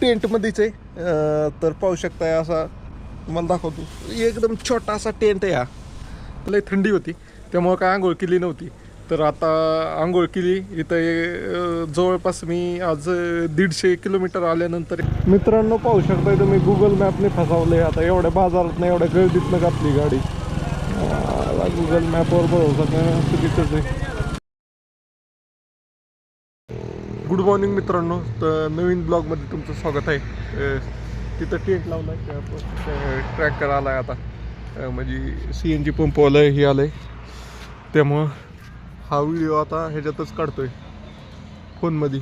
टेंटमध्येच आहे. तर पाहू शकताय असा तुम्हाला दाखवतो. एकदम छोटा असा टेंट आहे हा. लय थंडी होती. त्यामुळं काय आंघोळ केली नव्हती. तर आता आंघोळ केली. इथं जवळपास मी आज दीडशे किलोमीटर आल्यानंतर मित्रांनो पाहू शकताय तुम्ही गुगल मॅपने फसावले आता एवढ्या बाजारात नाही एवढ्या गर्दीतनं घातली गाडी. गुगल मॅपवर बरोबर करणं आहे. मॉर्निंग मित्रांनो. तर नवीन ब्लॉगमध्ये तुमचं स्वागत आहे. तिथं टेंट लावला आहे ट्रॅक्टर आला आहे आता. म्हणजे सी एन जी पंपवाला हे आलं आहे त्यामुळं हा व्हिडिओ आता ह्याच्यातच काढतो आहे फोनमध्ये.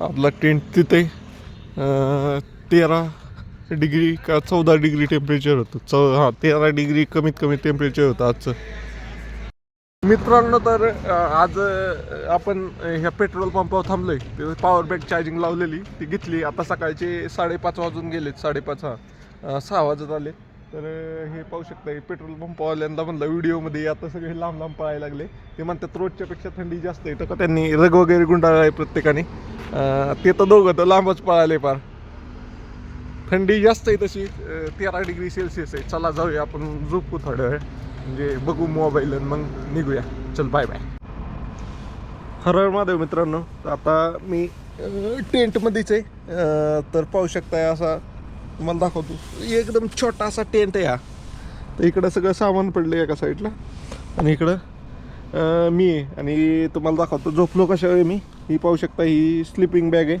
आपला टेंट तिथे तेरा डिग्री का चौदा डिग्री टेम्परेचर होतं. चौ हां तेरा डिग्री कमीत कमी टेम्परेचर होतं आजचं. मित्रांनो तर आज आपण ह्या पेट्रोल पंपावर थांबलोय. ते पॉवर बँक चार्जिंग लावलेली ती घेतली. आता सकाळचे साडेपाच वाजून गेलेत साडेपाच हा सहा वाजत आले. तर हे पाहू शकता पेट्रोल पंपवाल्यांदा म्हणलं व्हिडिओमध्ये आता सगळे लांब लांब पळायला लागले. ते म्हणतात रोजच्या पेक्षा थंडी जास्त आहे. तर का त्यांनी रग वगैरे गुंडाळला आहे प्रत्येकाने. ते तर दोघं तर लांबच पळाले पार. थंडी जास्त आहे तशी तेरा डिग्री सेल्सिअस आहे. चला जाऊया आपण झोपू थोड्या वेळ. म्हणजे बघू मोबाईल आणि मग निघूया. चल बाय बाय हरळ महादेव मित्रांनो तर आता मी टेंटमध्येच आहे. तर पाहू शकताय असा तुम्हाला दाखवतो. एकदम छोटा असा टेंट आहे हा. तर इकडं सगळं सामान पडलं एका साईडला आणि इकडं मी आहे. आणि तुम्हाला दाखवतो झोपलो कशा आहे मी? ही पाहू शकता ही स्लिपिंग बॅग आहे.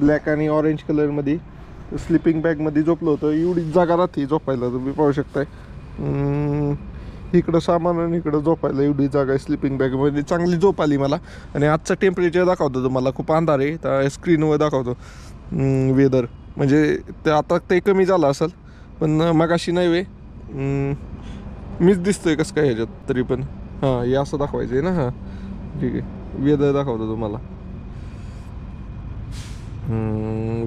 ब्लॅक आणि ऑरेंज कलरमध्ये स्लिपिंग बॅगमध्ये झोपलो होतं. एवढी जागा राहते झोपायला तुम्ही पाहू शकताय. इकडं सामान आणि इकडं झोपायला एवढी जागा आहे स्लिपिंग बॅगमध्ये चांगली झोप आली मला. आणि आजचं टेम्परेचर दाखवतो तुम्हाला. खूप अंधार आहे. त्या स्क्रीनवर दाखवतो. वेदर म्हणजे ते आता ते कमी झालं असेल पण मग अशी नाही वे. मीच दिसतोय कसं काय ह्याच्यात तरी पण. हां हे असं दाखवायचं आहे ना हां. ठीक आहे. वेदर दाखवतो तुम्हाला.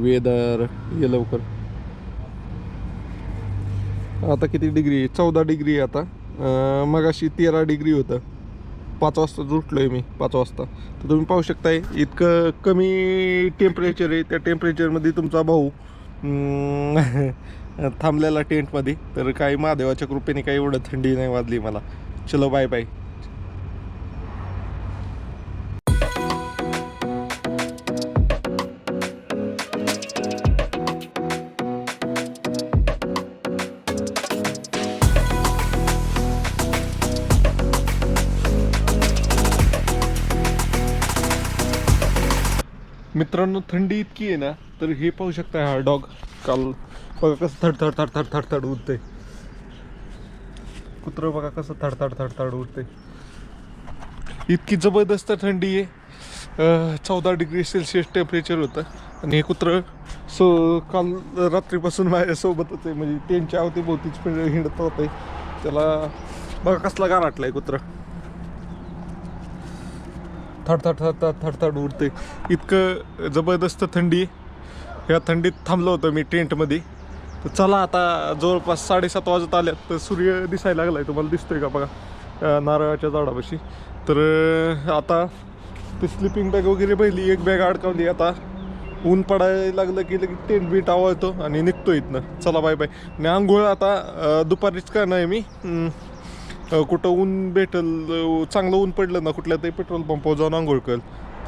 वेदर ये लवकर. आता किती डिग्री चौदा डिग्री आहे आता. मगाशी तेरा डिग्री होतं. पाच वाजता उठलो आहे मी पाच वाजता. तर तुम्ही पाहू शकताय इतकं कमी टेम्परेचर आहे. त्या टेम्परेचरमध्ये तुमचा भाऊ थांबलेला टेंटमध्ये तर काही महादेवाच्या कृपेने काही एवढं थंडी नाही वाजली मला. चलो बाय बाय मित्रांनो थंडी इतकी आहे ना तर हे पाहू शकता हा डॉग काल बघा कसं थडथड थडथड थडथड उडते कुत्रं बघा कसं थडथड थडथड उडते इतकी जबरदस्त थंडी आहे. चौदा डिग्री सेल्सिअस टेम्परेचर होतं. आणि हे कुत्रं सो काल रात्रीपासून माझ्यासोबतच आहे म्हणजे त्यांच्या अवतीभोवतीच पण हिंडत होते. त्याला बघा कसला गाराटलाय कुत्रं. थडथड थडथड थडथड उडते. इतकं जबरदस्त थंडी आहे. या थंडीत थांबलो होतो मी टेंटमध्ये. तर चला आता जवळपास साडेसात वाजत आल्यात तर सूर्य दिसायला लागला आहे तुम्हाला दिसतोय का बघा? नारळाच्या झाडापाशी. तर आता ते स्लिपिंग बॅग वगैरे पहिली एक बॅग अडकावली. आता ऊन पडायला लागलं की लगेच टेंट बीट आवळतो आणि निघतो इथनं. चला बाय बाय आणि आंघोळ आता दुपारीच का नाही मी. कुठं ऊन भेटल चांगलं ऊन पडलं ना कुठल्या तरी पेट्रोल पंपावर जाऊन आंघोळ कर.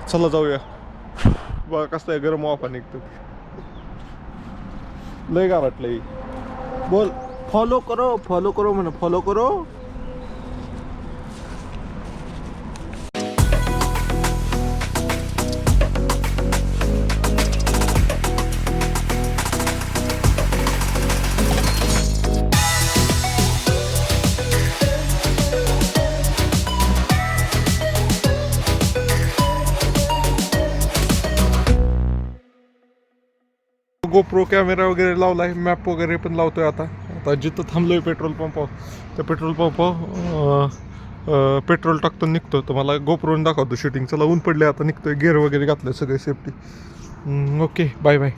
चला जाऊया. बघा कसं आहे गरम वाफा निघतो. लय गारटलंय बोल. फॉलो करो फॉलो करो म्हण फॉलो करो. गोप्रो कॅमेरा वगैरे लावला आहे मॅप वगैरे पण लावतो आहे आता. आता जिथं थांबलोय पेट्रोल पंपावर त्या पेट्रोल पंपावर पेट्रोल टाकतो निघतो तर मला गोप्रोन दाखवतो शूटिंग चला ऊन पडले आता निघतोय गेअर वगैरे घातलं सगळे सेफ्टी ओके बाय बाय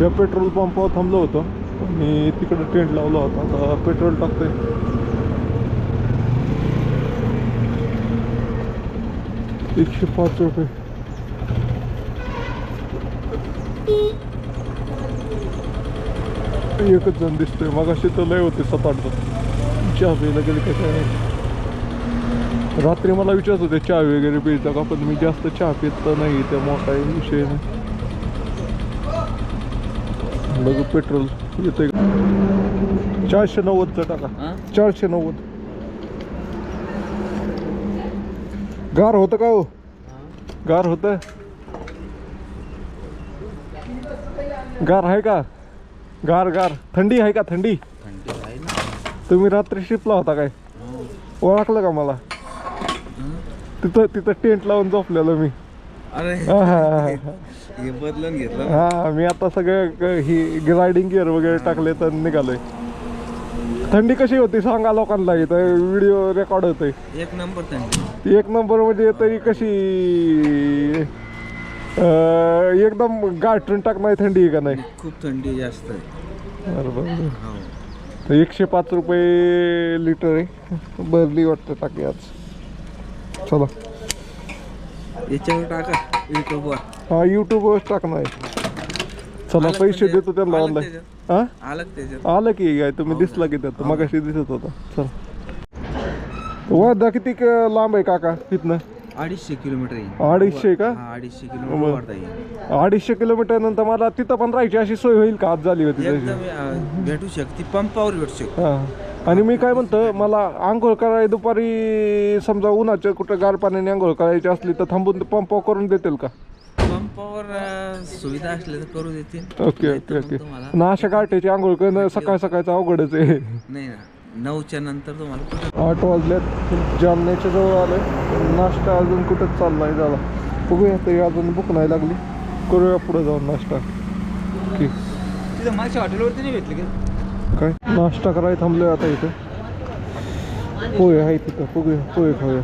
या पेट्रोल पंपावर थांबलो होतो मी तिकडे टेंट लावला होता. आता पेट्रोल टाकतोय. एकशे पाच रुपये. एकच जण दिसतोय. मग अशी तर लय होते सात आठ जण. चहा प्यायला गेले काय काय? माहिती. रात्री मला विचारत होते चहा वगैरे प्यायचा का? पण मी जास्त चहा पित नाही त्यामुळे काही विषय नाही बघू पेट्रोल येतंय का? चारशे नव्वदचा टाका. चारशे नव्वद. गार होतं का हो? गार होतं गार आहे का? गार गार. थंडी आहे का? थंडी? तुम्ही रात्री शिपला होता काय? ओळखलं का मला? तिथं तिथं टेंट लावून झोपलेलो मी. अरे. हा, हा, हा, हा. हे बदलून घेतलं. हा मी आता सगळं ही रायडिंग गिअर वगैरे टाकले तर निघालोय. थंडी कशी होती सांगा लोकांना इथं व्हिडिओ रेकॉर्ड होतोय. एक नंबर थंडी. एक नंबर म्हणजे तरी कशी अं, एकदम गाठून टाकणार थंडी आहे का नाही? खूप थंडी जास्त आहे. बरोबर हो. तर एकशे पाच रुपये लिटर आहे. भरली वाटतं टाकी आज. चला. याच्यावर टाका युट्यूबवर हा यूट्यूबवर टाकणार आहे. चला आलं पैसे म्हणजे- देतो त्यांना आलं ऑनलाईन त्याच्यात. हा? आलं का त्याच्यात आलं की काय तुम्ही हो? दिसला की त्यात. हो मग अशी दिसत होता. चल. वर्धा किती क- लांब आहे काका इथनं. अडीचशे किलोमीटर येईल. अडीचशे का? हा अडीचशे. किलोमीटर येईल. अडीचशे किलोमीटर नंतर मला तिथं पण राहायची अशी सोय होईल का? आज झाली होती तशी. एकदम अं, भेटू शकते पंपावर भेटू शकते. हा. आणि मी काय म्हणतो मला आंघोळ करायला दुपारी समजा उन्हाच्या कुठं गार पाण्याने आंघोळ करायची असली तर थांबून पंप करून देतील का? पंपावर अं, सुविधा असल्या तर करू देतील. Okay okay okay. तुम्हाला ना अशा गाठ्याची आंघोळ करणं सकाळ सकाळचं अवघडच आहे. नाही ना. नऊच्या नंतर तुम्हाला आठ वाजल्यात जालन्याच्या जवळ आलंय. नाश्ता अजून कुठंच चाललाय झाला बघूया तरी अजून भूक नाही लागली. करूया पुढे जाऊन नाश्ता. की तिथं माझ्या हॉटेलवरती नाही भेटले का? काय? नाश्ता करायला थांबलोय आता इथं. पोहे आहे तिथं. बघूया. पोहे खाऊया.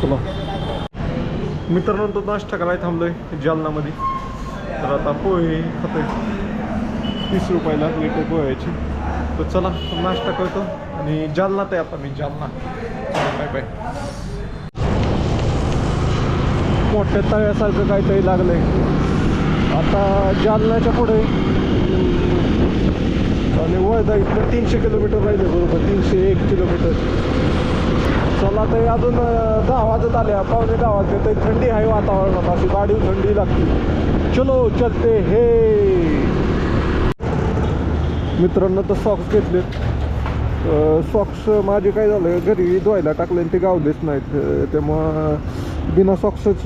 चला. मित्रांनो तो नाश्ता करायला थांबलोय जालनामध्ये. तर आता पोहे खातोय. तीस रुपयाला लिटर पोह्याची. तर चला नाश्ता करतो. आणि जालनात आहे आता मी जालना. बाय बाय मोठ्या तळ्यासारखं काहीतरी लागलंय. आता जालन्याच्या पुढे. आणि वर्धा इथलं तीनशे किलोमीटर राहिले बरोबर तीनशे एक किलोमीटर. चला तर अजून दहा वाजत आले. पावणे दहा वाजले तर थंडी आहे वातावरणात. अशी गाडीवर थंडी लागते चलो चलते. हे. मित्रांनो तर सॉक्स घेतलेत. सॉक्स माझे काय झालं घरी धुवायला टाकले आणि ते गावलेच नाहीत. तेव्हा त्यामुळं बिना सॉक्सच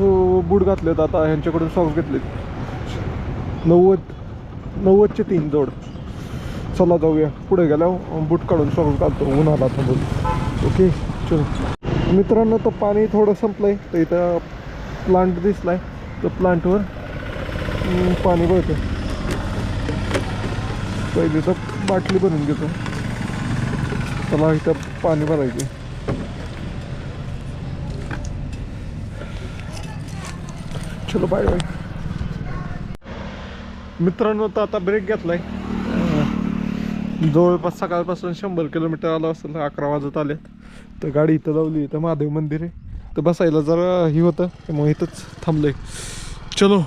बूट घातलेत. आता ह्यांच्याकडून सॉक्स घेतलेत. नव्वद नव्वदचे तीन जोड. चला जाऊया. पुढे गेल्या बूट काढून सॉक्स घालतो. उन्हाला थांबून. ओके चल मित्रांनो तर पाणी थोडं संपलंय. तर इथं प्लांट दिसलाय. तर प्लांटवर पाणी गळतं पहिले तर बाटली भरून घेतो. त्याला इथं पाणी भरायचे चलो बाय बाय मित्रांनो तर आता ब्रेक घेतलाय. आहे जवळपास सकाळपासून शंभर किलोमीटर आलं असेल अकरा वाजत आल्यात तर गाडी इथं लावली इथं महादेव मंदिर आहे. तर बसायला जरा ही होतं त्यामुळे इथंच थांबलंय. चलो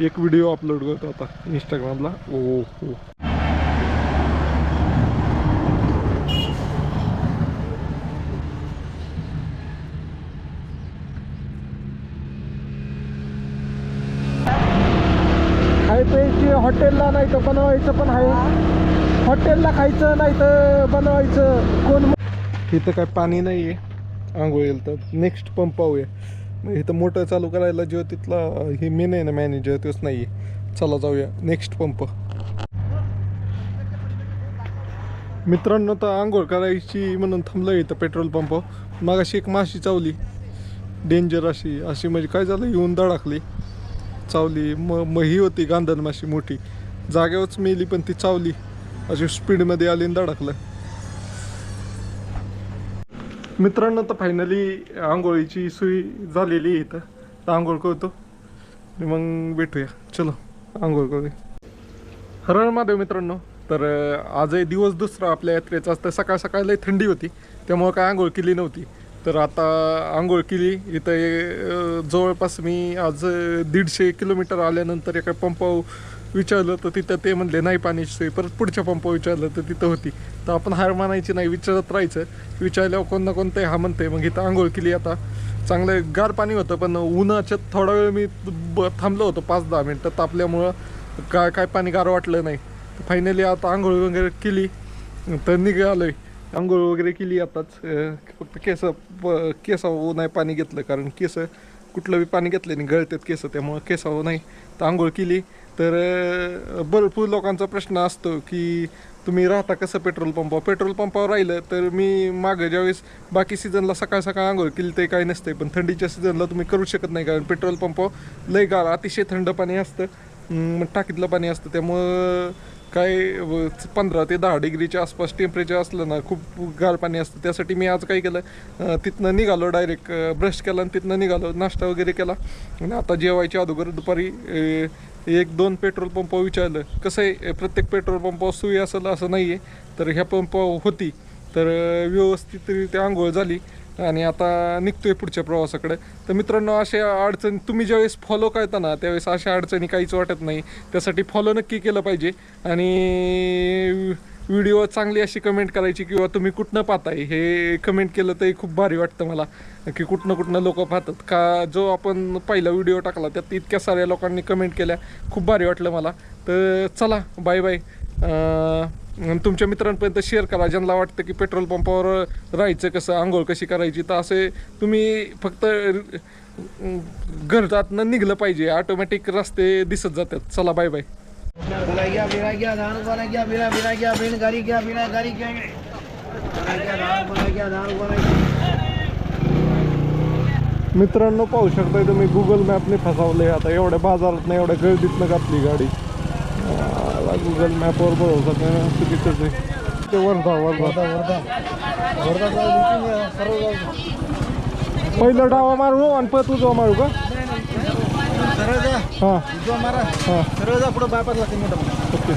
एक व्हिडिओ अपलोड करतो आता इंस्टाग्रामला ओ हो. हॉटेलला नाही तर बनवायचं पण आहे. हॉटेलला खायचं नाही तर बनवायचं कोण इथं काय पाणी नाही आहे आंघोळीला तर. नेक्स्ट पंप पाहूया. मग इथं मोटर चालू करायला जेव्हा तिथला हे मेन आहे ना मॅनेजर तोच नाही आहे चला जाऊया. नेक्स्ट पंप मित्रांनो तर आंघोळ करायची म्हणून थांबलं इथं पेट्रोल पंप मग अशी एक माशी चावली. डेंजर अशी. अशी म्हणजे काय झालं? येऊन दडाखली चावली. म मग ही होती गांधण माशी मोठी. जागेवरच मेली पण ती चावली. अशी स्पीडमध्ये आली आणि धडकलं. मित्रांनो तर फायनली आंघोळीची सोय झालेली आहे इथं. तर आंघोळ करतो. मग भेटूया. चलो आंघोळ करूया. हरण महादेव मित्रांनो तर आजही दिवस दुसरा आपल्या यात्रेचा. तर सकाळ सकाळलाही थंडी होती. त्यामुळं काय आंघोळ केली नव्हती. तर आता आंघोळ केली. इथं जवळपास मी आज दीडशे किलोमीटर आल्यानंतर एका पंपावर विचारलं तर तिथं ते म्हणले नाही पाण्याची सोय. परत पुढच्या पंपावर विचारलं तर तिथं होती. तर आपण हार मानायची नाही विचारत राहायचं. विचारल्यावर कोण ना कोणतं हा म्हणते मग इथं आंघोळ केली आता. चांगलं गार पाणी होतं पण उन्हाच्यात थोडा वेळ मी ब थांबलो होतो पाच दहा मिनटं. तापल्यामुळं काय काय पाणी गार वाटलं नाही. फायनली आता आंघोळ वगैरे केली. तर निघालोय. आंघोळ वगैरे केली आताच. फक्त केस प- केसावर नाही पाणी घेतलं. कारण केस कुठलं बी पाणी घेतलं नाही गळतात केस त्यामुळं केसावं नाही. तर आंघोळ केली. तर भरपूर लोकांचा प्रश्न असतो की तुम्ही राहता कसं पेट्रोल पंपावर? पेट्रोल पंपावर राहिलं तर मी मागं ज्यावेळेस बाकी सीझनला सकाळ सकाळ आंघोळ केली ते काही नसते पण थंडीच्या सीझनला तुम्ही करू शकत नाही कारण पेट्रोल पंपावर लय गार अतिशय थंड पाणी असतं. टाकीतलं पाणी असतं. त्यामुळं काय पंधरा ते दहा डिग्रीच्या आसपास टेम्परेचर असलं ना खूप गार पाणी असतं. त्यासाठी मी आज काय केलं तिथनं निघालो डायरेक्ट ब्रश केला आणि तिथनं निघालो नाश्ता वगैरे केला. आणि आता जेवायच्या अगोदर दुपारी एक दोन पेट्रोल पंप विचारलं कसं आहे प्रत्येक पेट्रोल पंपावर सोयी असेल असं नाही आहे तर ह्या पंपावर होती. तर व्यवस्थितरित्या आंघोळ झाली. आणि आता निघतोय पुढच्या प्रवासाकडे. तर मित्रांनो अशा अडचणी तुम्ही ज्यावेळेस फॉलो करता ना त्यावेळेस अशा अडचणी काहीच वाटत नाही. त्यासाठी फॉलो नक्की केलं पाहिजे. आणि व्हिडिओ चांगली अशी कमेंट करायची किंवा तुम्ही कुठनं पाहताय हे कमेंट केलं तरी खूप भारी वाटतं मला. की कुठनं कुठनं लोक पाहतात. का जो आपण पहिला व्हिडिओ टाकला त्यात इतक्या साऱ्या लोकांनी कमेंट केल्या. खूप भारी वाटलं मला. तर चला बाय बाय तुमच्या मित्रांपर्यंत शेअर करा. ज्यांना वाटतं की पेट्रोल पंपावर राहायचं कसं आंघोळ कशी करायची तर असे तुम्ही फक्त अं, घरातनं निघलं पाहिजे. ऑटोमॅटिक रस्ते दिसत जातात. चला बाय बाय मित्रांनो पाहू शकताय तुम्ही गुगल मॅपने फसवले आता एवढ्या बाजारात नाही एवढ्या गर्दीतनं घातली गाडी. गुगल मॅपवर भरोसा करणं चुकीचंच आहे ते. वर्धा वर्धा वर्धा वर्धा पहिलं डावा मारू आणि परत उजवा मारू का? सरळ जा. हां. जो मारा. हां. सरळ जा पुढे बायपास लागते मोठं ओके.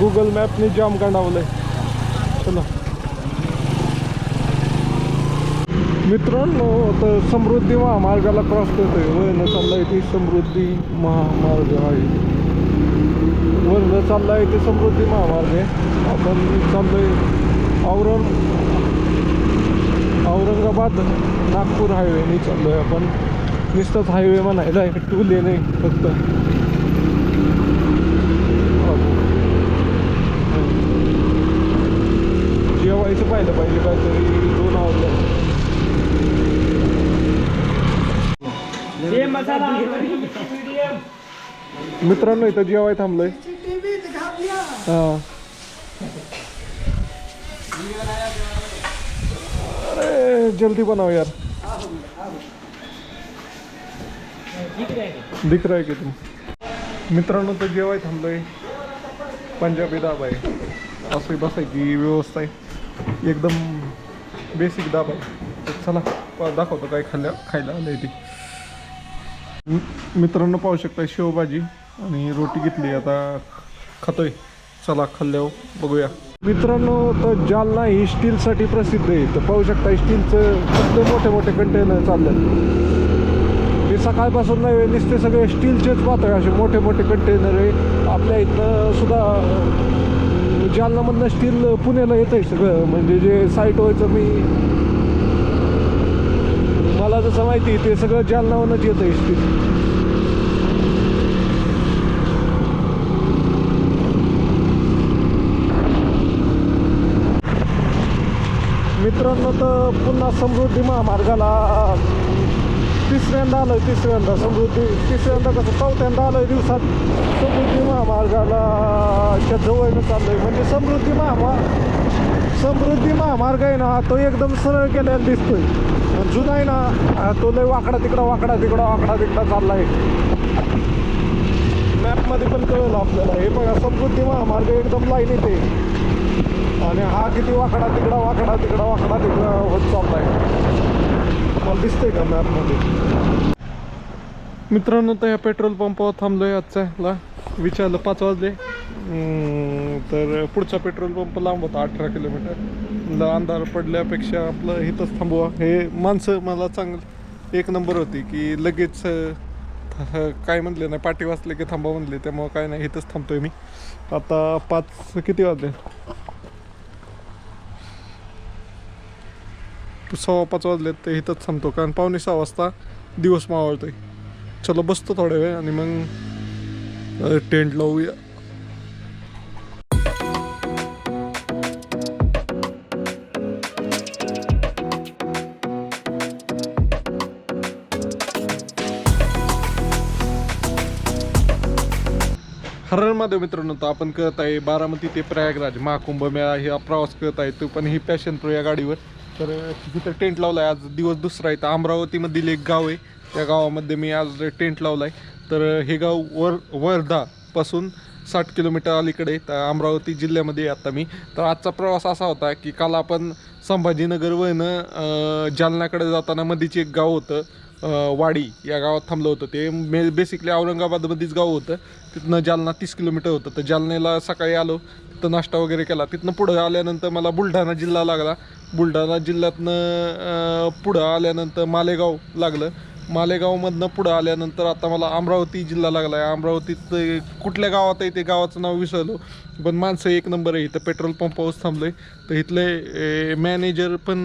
गुगल मॅपने जाम काढावलंय. चला. मित्रांनो आता समृद्धी महामार्गाला क्रॉस करतोय. वरनं आहे ती समृद्धी महामार्ग आहे. वरनं आहे ते समृद्धी महामार्ग आहे. आपण चाललोय औरंग औरंगाबाद नागपूर हायवेने चाललोय आपण. नुसतंच हायवे म्हणायला आहे टू लेन आहे फक्त. जेवायचं पाहिलं पाहिजे काहीतरी दोन आवडलं मित्रांनो इथं जेवाय थांबलोय. हा. अरे जल्दी बनाओ यार. दिख रहा है की तुम मित्रांनो तर जेवाय थांबलोय. पंजाबी दाबा आहे. असं बसायची व्यवस्था आहे. एकदम बेसिक दाबा आहे. चला दाखवतो काय खाल्ल्या खायला आलंय ती. मित्रांनो पाहू शकता शेवभाजी आणि रोटी घेतली. आता खातोय. चला खाल्ल्यावर बघूया. मित्रांनो तर जालना ही स्टीलसाठी प्रसिद्ध आहे. तर पाहू शकता स्टीलचं कसले मोठे मोठे कंटेनर चाललेत. ते सकाळपासून नाही नुसते सगळे स्टीलचेच पातळ असे मोठे मोठे कंटेनर आहे. आपल्या इथनं सुद्धा जालनामधनं स्टील पुण्याला येत आहे सगळं. म्हणजे जे साईट व्हायचं मी मला जसं माहिती ते सगळं जालनावरच येत आहे मित्रांनो तर पुन्हा समृद्धी महामार्गाला तिसऱ्यांदा आलोय तिसऱ्यांदा समृद्धी तिसऱ्यांदा कसं चौथ्यांदा आलोय दिवसात समृद्धी महामार्गाला च्या जवळनं आहे म्हणजे समृद्धी महामार्ग समृद्धी महामार्ग आहे ना तो एकदम सरळ केलेला दिसतोय पण जुना आहे ना तो लय वाकडा तिकडा वाकडा तिकडा वाकडा तिकडा चाललाय मॅपमध्ये पण कळलं आपल्याला हे बघा समृद्धी महामार्ग एकदम लाईन येते आणि हा किती वाकडा तिकडा वाकडा तिकडा वाकडा तिकडा होत चाललाय मला दिसतंय का मॅपमध्ये मित्रांनो तर ह्या पेट्रोल पंपावर थांबलोय आजच्याला. विचारलं पाच वाजले. तर पुढचा पेट्रोल पंप लांब होता अठरा किलोमीटर. अंधार पडल्यापेक्षा आपलं इथंच थांबवा. हे माणसं मला चांगलं एक नंबर होती की लगेच काय म्हणले नाही पाठी वाचले की थांबा म्हणले त्यामुळं काय नाही इथंच थांबतोय मी. आता पाच किती वाजले? सव्वा पाच वाजलेत तर इथंच थांबतो. कारण पावणे सहा वाजता दिवस मावळतोय. चलो बसतो थोड्या वेळ आणि मग टेंट लावूया हरणमध्ये मित्रांनो तर आपण करत आहे बारामती ते प्रयागराज महाकुंभ मेळा हे प्रवास करत आहे. तो पण ही पॅशन प्रो या गाडीवर. तर तिथं टेंट लावला आहे आज दिवस दुसरा आहे. तर अमरावतीमधील एक गाव आहे. त्या गावामध्ये मी आज टेंट लावला आहे तर हे गाव वर वर्धापासून साठ किलोमीटर अलीकडे तर अमरावती जिल्ह्यामध्ये आता मी. तर आजचा प्रवास असा होता की काल आपण संभाजीनगर वयनं जालन्याकडे जाताना मधीच एक गाव होतं वाडी. या गावात थांबलं होतं. ते मे बेसिकली औरंगाबादमध्येच गाव होतं. तिथनं जालना तीस किलोमीटर होतं. तर जालन्याला सकाळी आलो. तिथं नाश्ता वगैरे केला. तिथनं पुढं आल्यानंतर मला बुलढाणा जिल्हा लागला. बुलढाणा जिल्ह्यातनं पुढं आल्यानंतर मालेगाव लागलं. मालेगावमधनं पुढं आल्यानंतर आता मला अमरावती जिल्हा लागला आहे अमरावतीत कुठल्या गावात आहे ते गावाचं नाव विसरलो. पण माणसं एक नंबर आहे. इथं पेट्रोल पंपावरच आहे तर इथले मॅनेजर पण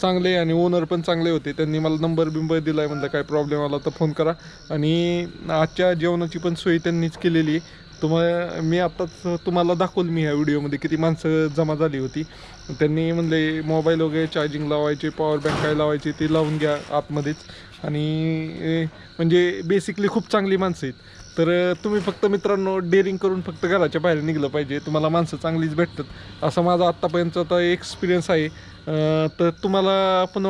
चांगले आणि ओनर पण चांगले होते. त्यांनी मला नंबर बिंबर दिला आहे म्हणलं काय प्रॉब्लेम आला तर फोन करा. आणि आजच्या जेवणाची पण सोय त्यांनीच केलेली आहे. तुम्हाला मी आत्ताच तुम्हाला दाखवलं मी ह्या व्हिडिओमध्ये किती माणसं जमा झाली होती. त्यांनी म्हणले मोबाईल वगैरे चार्जिंग लावायचे पॉवर बँक काय लावायची ते लावून घ्या आतमध्येच. आणि म्हणजे बेसिकली खूप चांगली माणसं आहेत. तर तुम्ही फक्त मित्रांनो डेअरिंग करून फक्त घराच्या बाहेर निघलं पाहिजे. तुम्हाला माणसं चांगलीच भेटतात. असा माझा आत्तापर्यंतचा एक्सपिरियन्स आहे. तर तुम्हाला पण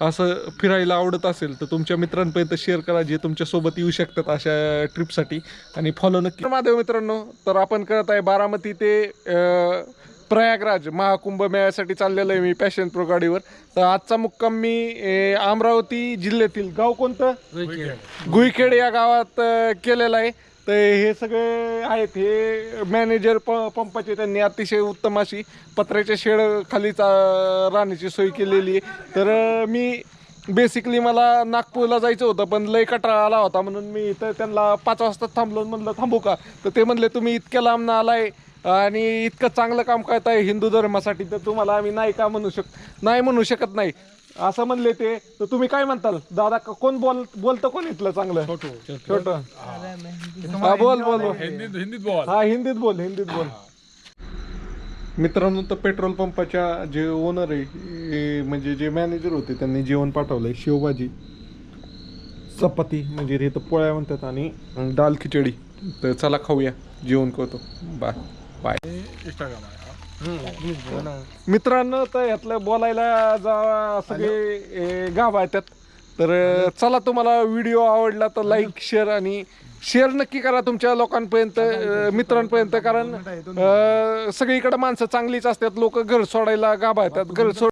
असं फिरायला आवडत असेल तर तुमच्या मित्रांपर्यंत शेअर करा जे तुमच्यासोबत येऊ शकतात अशा ट्रिपसाठी आणि फॉलो नक्की महादेव मित्रांनो. तर आपण करत आहे बारामती ते प्रयागराज महाकुंभ मेळ्यासाठी चाललेलो आहे मी पॅशन प्रो गाडीवर. तर आजचा मुक्काम मी अमरावती जिल्ह्यातील गाव कोणतं? गुईखेड या गावात अ, केलेला आहे. तर हे सगळे आहेत. हे मॅनेजर प पंपाचे त्यांनी अतिशय उत्तम अशी पत्र्याच्या शेड खाली चा राहण्याची सोय केलेली आहे. तर मी बेसिकली मला नागपूरला जायचं होतं पण लय कटाळा आला होता म्हणून मी इथं त्यांना पाच वाजता थांबलो म्हणलं थांबू का? तर ते म्हणले तुम्ही इतक्या लांब आलाय आणि इतकं चांगलं काम करताय हिंदू धर्मासाठी तर तुम्हाला आम्ही नाही का म्हणू शक नाही म्हणू शकत नाही. असं म्हणले ते तर तुम्ही काय म्हणताल? दादा क- कोण बोल बोलतं कोण इथलं चांगलं? छोट. हा बोल. बोल बोल. हा हिंदीत बोल हिंदीत बोल. मित्रांनो तर पेट्रोल पंपाच्या जे ओनर आहे हे म्हणजे जे मॅनेजर होते त्यांनी जेवण पाठवलंय. शेवभाजी चपाती म्हणजे हे तर पोळ्या म्हणतात आणि दाल खिचडी. तर चला खाऊया जेवण करतो. बाय. बाय. मित्रांनो तर यातलं बोलायला जा सगळे गाव येतात तर चला तुम्हाला व्हिडिओ आवडला तर लाईक शेअर आणि शेअर नक्की करा तुमच्या लोकांपर्यंत मित्रांपर्यंत. कारण सगळीकडे माणसं चांगलीच असतात लोक घर सोडायला गाभा येतात घर सोड